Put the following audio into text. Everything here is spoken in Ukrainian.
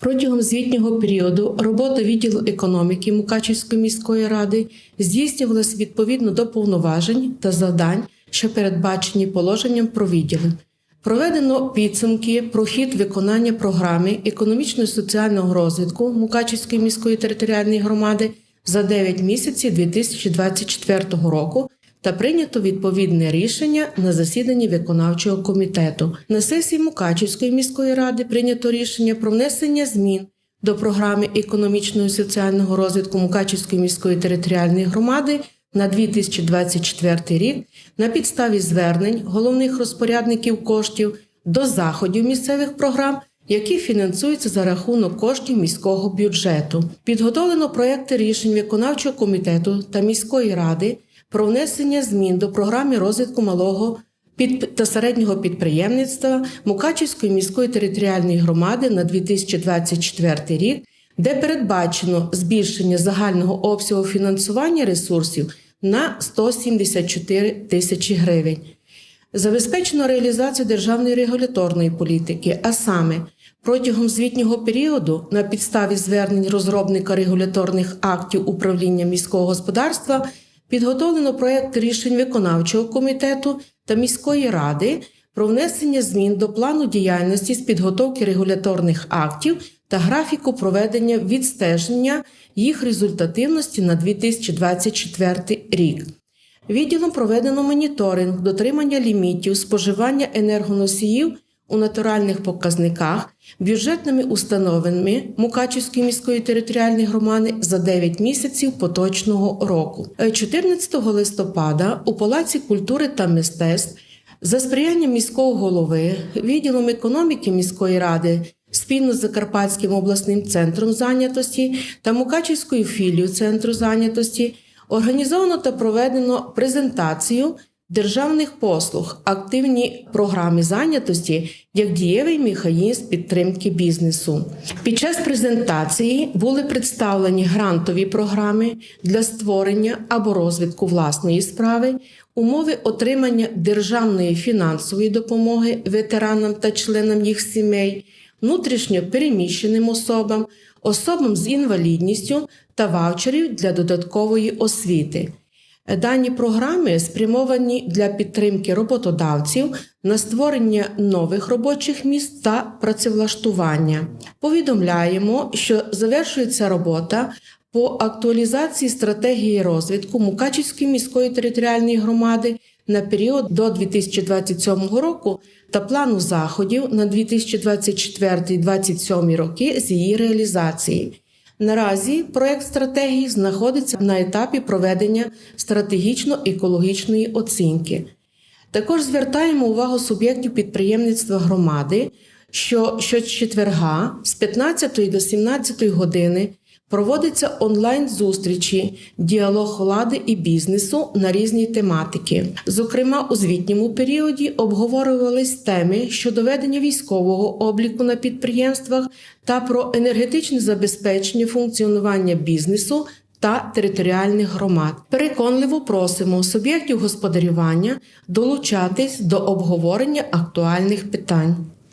Протягом звітнього періоду робота відділу економіки Мукачівської міської ради здійснювалася відповідно до повноважень та завдань, що передбачені положенням про відділи. Проведено підсумки про хід виконання програми економічно-соціального розвитку Мукачівської міської територіальної громади за 9 місяців 2024 року та прийнято відповідне рішення на засіданні виконавчого комітету. На сесії Мукачівської міської ради прийнято рішення про внесення змін до програми економічного і соціального розвитку Мукачівської міської територіальної громади на 2024 рік на підставі звернень головних розпорядників коштів до заходів місцевих програм, які фінансуються за рахунок коштів міського бюджету. Підготовлено проекти рішень виконавчого комітету та міської ради про внесення змін до програми розвитку малого та середнього підприємництва Мукачівської міської територіальної громади на 2024 рік, де передбачено збільшення загального обсягу фінансування ресурсів на 174 тисячі гривень. Забезпечено реалізацію державної регуляторної політики, а саме протягом звітнього періоду на підставі звернень розробника регуляторних актів управління міського господарства підготовлено проект рішень виконавчого комітету та міської ради про внесення змін до плану діяльності з підготовки регуляторних актів та графіку проведення відстеження їх результативності на 2024 рік. Відділом проведено моніторинг дотримання лімітів споживання енергоносіїв у натуральних показниках бюджетними установами Мукачівської міської територіальної громади за 9 місяців поточного року. Е, 14 листопада у Палаці культури та мистецтв за сприяння міського голови, відділом економіки міської ради спільно з Закарпатським обласним центром зайнятості та Мукачівською філією центру зайнятості організовано та проведено презентацію державних послуг, активні програми зайнятості як дієвий механізм підтримки бізнесу. Під час презентації були представлені грантові програми для створення або розвитку власної справи, умови отримання державної фінансової допомоги ветеранам та членам їх сімей, внутрішньо переміщеним особам, особам з інвалідністю та ваучерів для додаткової освіти. Дані програми спрямовані для підтримки роботодавців на створення нових робочих місць та працевлаштування. Повідомляємо, що завершується робота по актуалізації стратегії розвитку Мукачівської міської територіальної громади на період до 2027 року та плану заходів на 2024-2027 роки з її реалізації. Наразі проект стратегії знаходиться на етапі проведення стратегічно-екологічної оцінки. Також звертаємо увагу суб'єктів підприємництва громади, що щочетверга з 15 до 17 години проводиться онлайн-зустрічі діалог влади і бізнесу на різні тематики. Зокрема, у звітньому періоді обговорювались теми щодо ведення військового обліку на підприємствах та про енергетичне забезпечення функціонування бізнесу та територіальних громад. Переконливо просимо суб'єктів господарювання долучатись до обговорення актуальних питань.